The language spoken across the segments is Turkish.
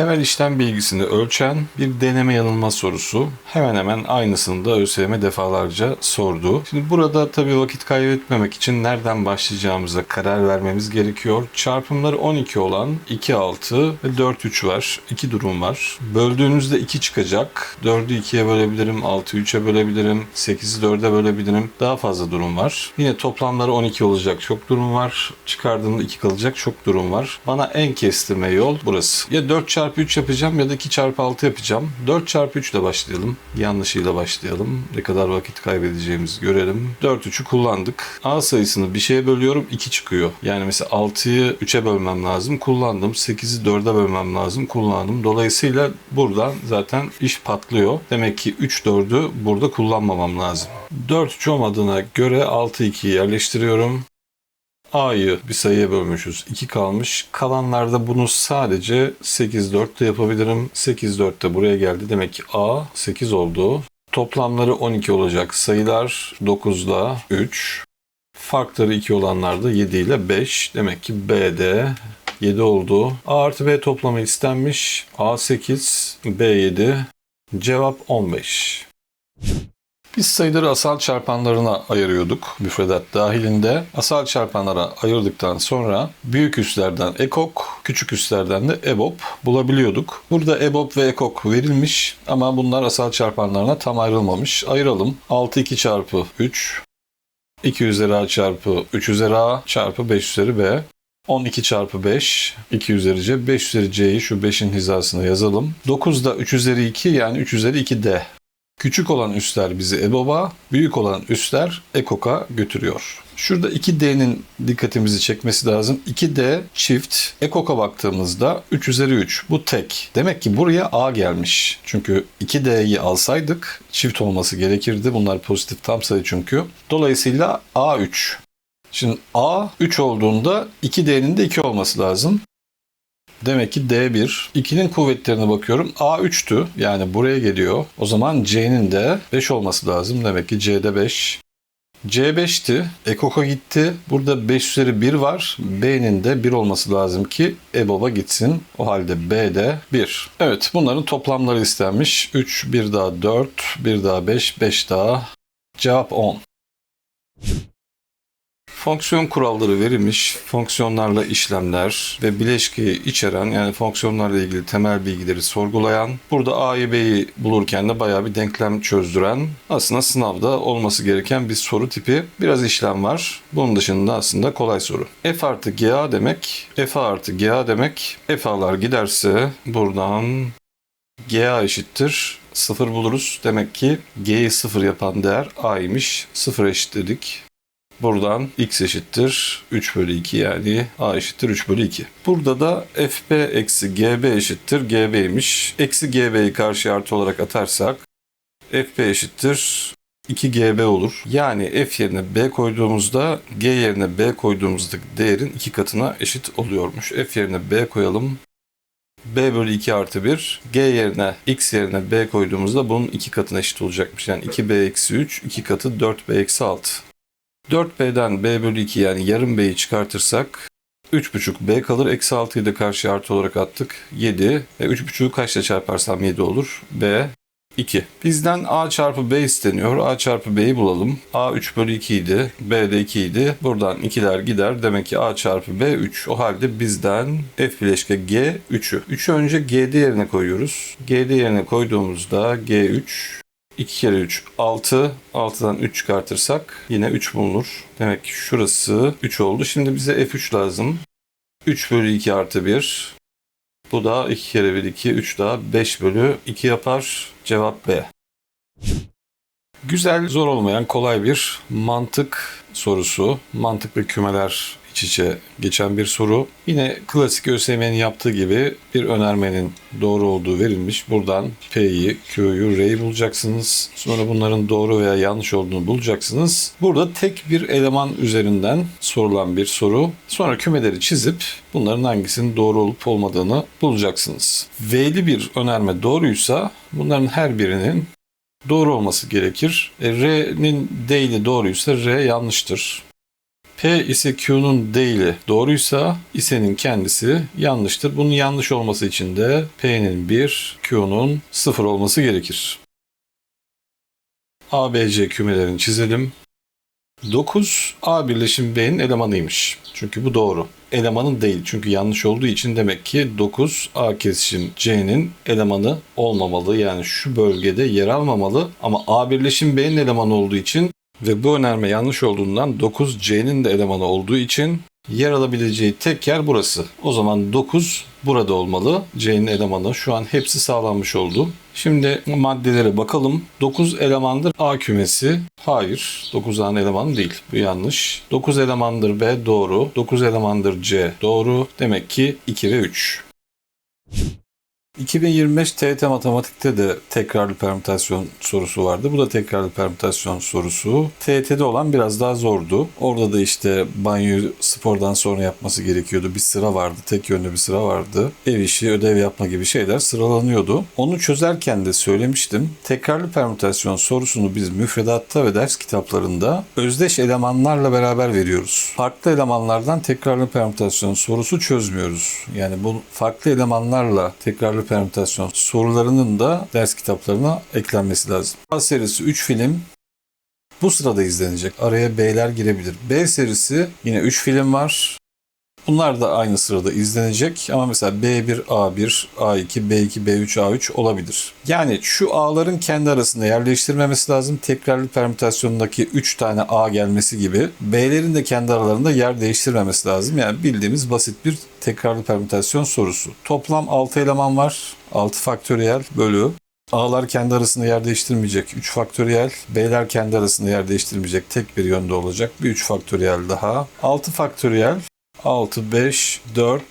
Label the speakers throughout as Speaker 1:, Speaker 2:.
Speaker 1: temel işlem bilgisini ölçen bir deneme yanılma sorusu. Hemen hemen aynısını da ÖSYM defalarca sordu. Şimdi burada tabii vakit kaybetmemek için nereden başlayacağımıza karar vermemiz gerekiyor. Çarpımları 12 olan 2 6 ve 4 3 var. 2 durum var. Böldüğünüzde 2 çıkacak. 4'ü 2'ye bölebilirim, 6'ı 3'e bölebilirim, 8'i 4'e bölebilirim. Daha fazla durum var. Yine toplamları 12 olacak çok durum var. Çıkardığımda 2 kalacak çok durum var. Bana en kestirme yol burası. Ya 4 çarpı 3 yapacağım ya da 2 çarpı 6 yapacağım. 4 çarpı 3 ile başlayalım. Yanlışıyla başlayalım. Ne kadar vakit kaybedeceğimizi görelim. 4 3'ü kullandık. A sayısını bir şeye bölüyorum 2 çıkıyor. Yani mesela 6'yı 3'e bölmem lazım. Kullandım. 8'i 4'e bölmem lazım. Kullandım. Dolayısıyla buradan zaten iş patlıyor. Demek ki 3 4'ü burada kullanmamam lazım. 4 3 olmadığına göre 6 2'yi yerleştiriyorum. A'yı bir sayıya bölmüşüz. 2 kalmış. Kalanlarda bunu sadece 8 4'te yapabilirim. 8 4'te buraya geldi. Demek ki A 8 oldu. Toplamları 12 olacak sayılar 9'da 3. Farkları 2 olanlar da 7 ile 5. Demek ki B'de 7 oldu. A artı B toplamı istenmiş. A 8, B 7. Cevap 15. Biz sayıları asal çarpanlarına ayırıyorduk müfredat dahilinde. Asal çarpanlara ayırdıktan sonra büyük üslerden ekok, küçük üslerden de EBOB bulabiliyorduk. Burada EBOB ve ekok verilmiş ama bunlar asal çarpanlarına tam ayrılmamış. Ayıralım. 6 2 çarpı 3, 2 üzeri A çarpı 3 üzeri A çarpı 5 üzeri B. 12 çarpı 5, 2 üzeri C, 5 üzeri C'yi şu 5'in hizasına yazalım. 9 da 3 üzeri 2 yani 3 üzeri 2D. Küçük olan üsler bizi EBOB'a, büyük olan üsler EKOK'a götürüyor. Şurada 2D'nin dikkatimizi çekmesi lazım. 2D çift. EKOK'a baktığımızda 3 üzeri 3. Bu tek. Demek ki buraya A gelmiş. Çünkü 2D'yi alsaydık çift olması gerekirdi. Bunlar pozitif tam sayı çünkü. Dolayısıyla A 3. Şimdi A 3 olduğunda 2D'nin de 2 olması lazım. Demek ki D1. 2'nin kuvvetlerine bakıyorum. A 3'tü. Yani buraya geliyor. O zaman C'nin de 5 olması lazım. Demek ki C'de 5. C5'ti. Ekok'a gitti. Burada 5 üzeri 1 var. B'nin de 1 olması lazım ki EBOB'a gitsin. O halde B'de 1. Evet bunların toplamları istenmiş. 3, 1 daha 4, 1 daha 5, 5 daha. Cevap 10. Fonksiyon kuralları verilmiş, fonksiyonlarla işlemler ve bileşkeyi içeren yani fonksiyonlarla ilgili temel bilgileri sorgulayan, burada A'yı B'yi bulurken de bayağı bir denklem çözdüren, aslında sınavda olması gereken bir soru tipi. Biraz işlem var. Bunun dışında aslında kolay soru. F artı GA demek, F artı GA demek, F A'lar giderse buradan GA eşittir 0 buluruz. Demek ki G'yi 0 yapan değer A'ymış. 0 eşitledik. Buradan x eşittir 3 bölü 2 yani a eşittir 3 bölü 2. Burada da fb eksi gb eşittir gb'ymiş. Eksi gb'yi karşı artı olarak atarsak fb eşittir 2gb olur. Yani f yerine b koyduğumuzda g yerine b koyduğumuzdaki değerin iki katına eşit oluyormuş. f yerine b koyalım. b bölü 2 artı 1. G yerine x yerine b koyduğumuzda bunun iki katına eşit olacakmış. Yani 2b eksi 3 iki katı 4b eksi 6. 4b'den b bölü 2 yani yarım b'yi çıkartırsak 3,5b kalır. Eksi 6'yı da karşıya artı olarak attık. 7. E, 3,5'u kaçla çarparsam 7 olur. b 2. Bizden a çarpı b isteniyor. a çarpı b'yi bulalım. a 3 bölü 2 idi. b de 2 idi. Buradan 2'ler gider. Demek ki a çarpı b 3. O halde bizden f bileşke g 3'ü. 3'ü önce g'de yerine koyuyoruz. g'de yerine koyduğumuzda g3 2 kere 3 6. 6'dan 3 çıkartırsak yine 3 bulunur. Demek ki şurası 3 oldu. Şimdi bize F3 lazım. 3 bölü 2 artı 1. Bu da 2 kere 1 2. 3 daha 5 bölü 2 yapar. Cevap B. Güzel, zor olmayan kolay bir mantık sorusu. Mantıklı kümeler iç geçen bir soru. Yine klasik ÖSYM'nin yaptığı gibi bir önermenin doğru olduğu verilmiş. Buradan P'yi, Q'yu, R'yi bulacaksınız. Sonra bunların doğru veya yanlış olduğunu bulacaksınız. Burada tek bir eleman üzerinden sorulan bir soru. Sonra kümeleri çizip bunların hangisinin doğru olup olmadığını bulacaksınız. V'li bir önerme doğruysa bunların her birinin doğru olması gerekir. E, R'nin değili doğruysa R yanlıştır. P ise Q'nun değili doğruysa ise'nin kendisi yanlıştır. Bunun yanlış olması için de P'nin 1, Q'nun 0 olması gerekir. A, B, C kümelerini çizelim. 9 A birleşim B'nin elemanıymış. Çünkü bu doğru. Elemanın değil. Çünkü yanlış olduğu için demek ki 9 A kesişim C'nin elemanı olmamalı. Yani şu bölgede yer almamalı. Ama A birleşim B'nin elemanı olduğu için ve bu önerme yanlış olduğundan 9 C'nin de elemanı olduğu için yer alabileceği tek yer burası. O zaman 9 burada olmalı. C'nin elemanı şu an hepsi sağlanmış oldu. Şimdi maddelere bakalım. 9 elemandır A kümesi. Hayır. 9 A'nın elemanı değil. Bu yanlış. 9 elemandır B doğru. 9 elemandır C doğru. Demek ki 2 ve 3. 2025 TYT Matematik'te de tekrarlı permütasyon sorusu vardı. Bu da tekrarlı permütasyon sorusu. TYT'de olan biraz daha zordu. Orada da işte banyoyu spordan sonra yapması gerekiyordu. Bir sıra vardı. Tek yönlü bir sıra vardı. Ev işi, ödev yapma gibi şeyler sıralanıyordu. Onu çözerken de söylemiştim. Tekrarlı permütasyon sorusunu biz müfredatta ve ders kitaplarında özdeş elemanlarla beraber veriyoruz. Farklı elemanlardan tekrarlı permütasyon sorusu çözmüyoruz. Yani bu farklı elemanlarla tekrarlı permütasyon sorularının da ders kitaplarına eklenmesi lazım. A serisi 3 film bu sırada izlenecek. Araya B'ler girebilir. B serisi yine 3 film var. Bunlar da aynı sırada izlenecek ama mesela B1, A1, A2, B2, B3, A3 olabilir. Yani şu A'ların kendi arasında yerleştirmemesi lazım. Tekrarlı permütasyondaki 3 tane A gelmesi gibi. B'lerin de kendi aralarında yer değiştirmemesi lazım. Yani bildiğimiz basit bir tekrarlı permütasyon sorusu. Toplam 6 eleman var. 6 faktöriyel bölü A'lar kendi arasında yer değiştirmeyecek 3 faktöriyel. B'ler kendi arasında yer değiştirmeyecek tek bir yönde olacak. Bir 3 faktöriyel daha. 6 faktöriyel 6, 5, 4,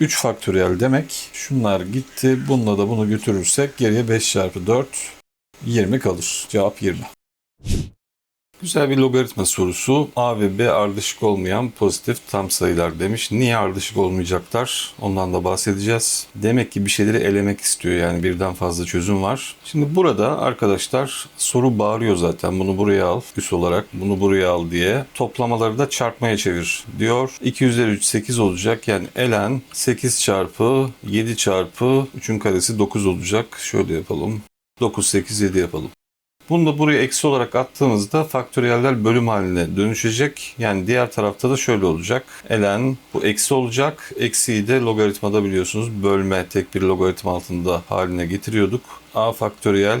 Speaker 1: 3 faktöriyel demek. Şunlar gitti. Bununla da bunu götürürsek geriye 5 çarpı 4 20 kalır. Cevap 20. Güzel bir logaritma sorusu. A ve B ardışık olmayan pozitif tam sayılar demiş. Niye ardışık olmayacaklar? Ondan da bahsedeceğiz. Demek ki bir şeyleri elemek istiyor. Yani birden fazla çözüm var. Şimdi burada arkadaşlar soru bağırıyor zaten. Bunu buraya al üs olarak. Bunu buraya al diye. Toplamaları da çarpmaya çevir diyor. 2 üzeri 3 8 olacak. Yani elen 8 çarpı 7 çarpı 3'ün karesi 9 olacak. Şöyle yapalım. 9, 8, 7 yapalım. Bunu da buraya eksi olarak attığımızda faktöriyeller bölüm haline dönüşecek. Yani diğer tarafta da şöyle olacak. Elen bu eksi olacak. Eksiyi de logaritmada biliyorsunuz bölme tek bir logaritma altında haline getiriyorduk. A faktöriyel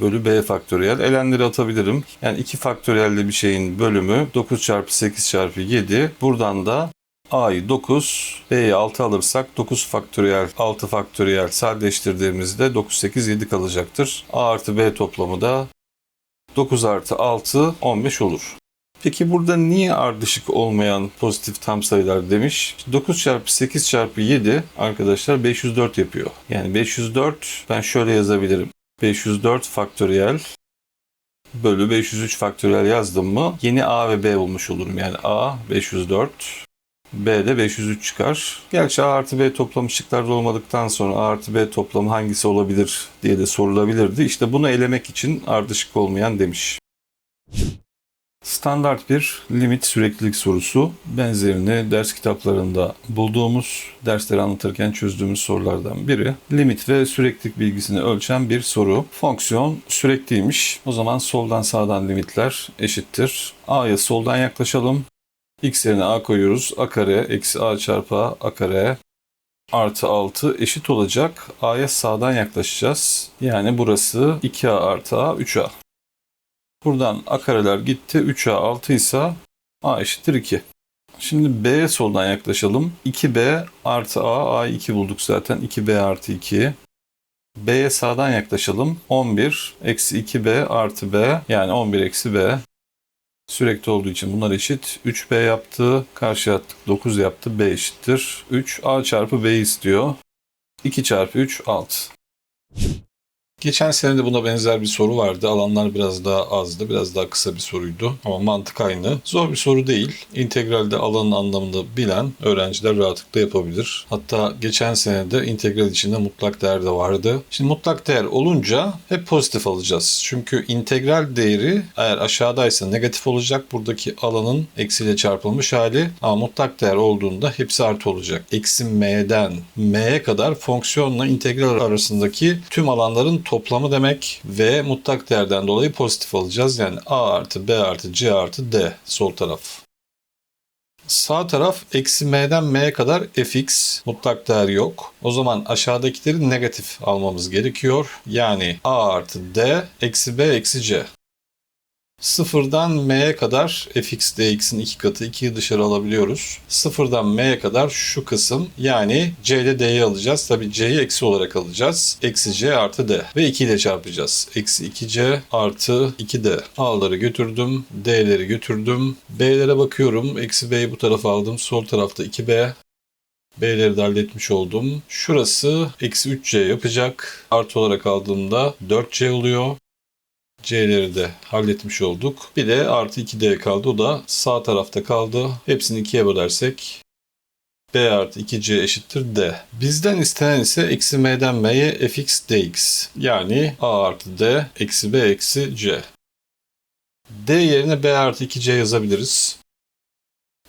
Speaker 1: bölü b faktöriyel. Elenleri atabilirim. Yani 2 faktöriyelde bir şeyin bölümü 9 çarpı 8 çarpı 7. Buradan da A'yı 9, B'yi 6 alırsak 9 faktöriyel, 6 faktöriyel sadeleştirdiğimizde 9, 8, 7 kalacaktır. A artı B toplamı da 9 artı 6, 15 olur. Peki burada niye ardışık olmayan pozitif tam sayılar demiş? 9 çarpı 8 çarpı 7 arkadaşlar 504 yapıyor. Yani 504 ben şöyle yazabilirim. 504 faktöriyel bölü 503 faktöriyel yazdım mı yeni A ve B bulmuş olurum. Yani A 504 B'de 503 çıkar. Gerçi A artı B toplamı şıklarda olmadıktan sonra A artı B toplamı hangisi olabilir diye de sorulabilirdi. İşte bunu elemek için ardışık olmayan demiş. Standart bir limit süreklilik sorusu. Benzerini ders kitaplarında bulduğumuz, dersleri anlatırken çözdüğümüz sorulardan biri. Limit ve süreklilik bilgisini ölçen bir soru. Fonksiyon sürekliymiş. O zaman soldan sağdan limitler eşittir. A'ya soldan yaklaşalım. X yerine A koyuyoruz. A kare eksi A çarpı A, kare artı 6 eşit olacak. A'ya sağdan yaklaşacağız. Yani burası 2A artı A 3A. Buradan A kareler gitti. 3A 6 ise A eşittir 2. Şimdi B'ye soldan yaklaşalım. 2B artı A, A 2 bulduk zaten. 2B artı 2. B'ye sağdan yaklaşalım. 11 eksi 2B artı B yani 11 eksi B. Sürekli olduğu için bunlar eşit. 3B yaptı. Karşıya attık. 9 yaptı. B eşittir. 3 A çarpı B istiyor. 2 çarpı 3 6. Geçen sene de buna benzer bir soru vardı. Alanlar biraz daha azdı. Biraz daha kısa bir soruydu. Ama mantık aynı. Zor bir soru değil. İntegralde alanın anlamını bilen öğrenciler rahatlıkla yapabilir. Hatta geçen sene de integral içinde mutlak değer de vardı. Şimdi mutlak değer olunca hep pozitif alacağız. Çünkü integral değeri eğer aşağıdaysa negatif olacak. Buradaki alanın eksiyle çarpılmış hali. Ama mutlak değer olduğunda hepsi artı olacak. Eksi m'den m'ye kadar fonksiyonla integral arasındaki tüm alanların toplamı demek ve mutlak değerden dolayı pozitif alacağız. Yani a artı b artı c artı d sol taraf. Sağ taraf eksi m'den m'ye kadar fx mutlak değer yok. O zaman aşağıdakileri negatif almamız gerekiyor. Yani a artı d eksi b eksi c. Sıfırdan m'ye kadar fx dx'in iki katı 2'yi dışarı alabiliyoruz. Sıfırdan m'ye kadar şu kısım yani c ile d'yi alacağız. Tabi c'yi eksi olarak alacağız. Eksi c artı d ve 2 ile çarpacağız. Eksi 2c artı 2d. A'ları götürdüm. D'leri götürdüm. B'lere bakıyorum. Eksi b'yi bu tarafa aldım. Sol tarafta 2b. B'leri de halletmiş oldum. Şurası eksi 3c yapacak. Artı olarak aldığımda 4c oluyor. C'leri de halletmiş olduk. Bir de artı 2D kaldı. O da sağ tarafta kaldı. Hepsini ikiye bölersek B artı 2C eşittir D. Bizden istenen ise eksi M'den M'ye fx dx. Yani A artı D eksi B eksi C. D yerine B artı 2C yazabiliriz.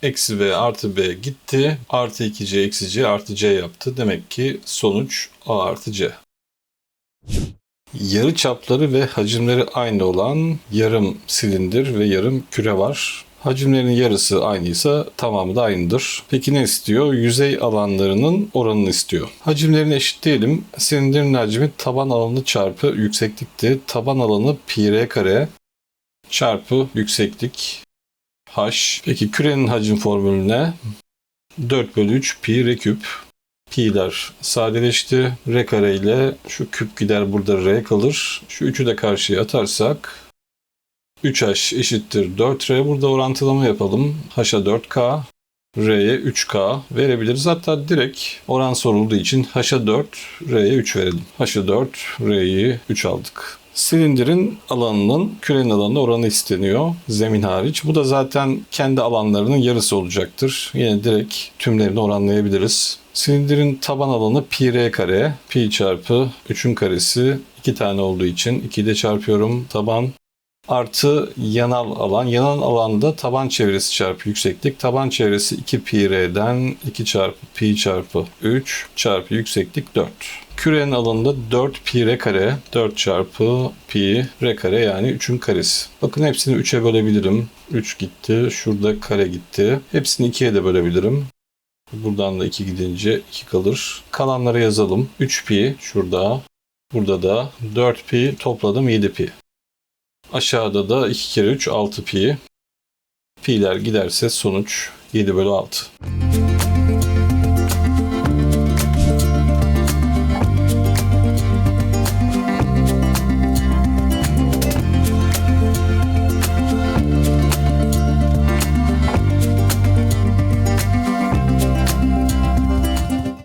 Speaker 1: Eksi B artı B gitti. Artı 2C eksi C artı C yaptı. Demek ki sonuç A artı C. Yarı çapları ve hacimleri aynı olan yarım silindir ve yarım küre var. Hacimlerinin yarısı aynıysa tamamı da aynıdır. Peki ne istiyor? Yüzey alanlarının oranını istiyor. Hacimlerini eşitleyelim. Silindirin hacmi taban alanı çarpı yükseklikti. Taban alanı pi r kare çarpı yükseklik h. Peki kürenin hacim formülü ne? 4 bölü 3 pi r küp pi'ler sadeleşti. R kare ile şu küp gider burada R kalır. Şu 3'ü de karşıya atarsak 3H eşittir 4R. Burada orantılama yapalım. H'a 4K, R'ye 3K verebiliriz. Hatta direkt oran sorulduğu için H'a 4, R'ye 3 verelim. H'a 4, R'yi 3 aldık. Silindirin alanının kürenin alanına oranı isteniyor. Zemin hariç. Bu da zaten kendi alanlarının yarısı olacaktır. Yine direkt tümlerini oranlayabiliriz. Silindirin taban alanı pi r kare. Pi çarpı 3'ün karesi 2 tane olduğu için 2'yi de çarpıyorum. Taban artı yanal alan. Yanal alanda taban çevresi çarpı yükseklik. Taban çevresi 2 pi r'den 2 çarpı pi çarpı 3 çarpı yükseklik 4. Kürenin alanında 4 pi r kare. 4 çarpı pi r kare yani 3'ün karesi. Bakın hepsini 3'e bölebilirim. 3 gitti. Şurada kare gitti. Hepsini 2'ye de bölebilirim. Buradan da 2 gidince 2 kalır. Kalanları yazalım. 3 pi şurada. Burada da 4 pi topladım 7 pi. Aşağıda da 2 kere 3 6 pi. Pi'ler giderse sonuç 7 bölü 6.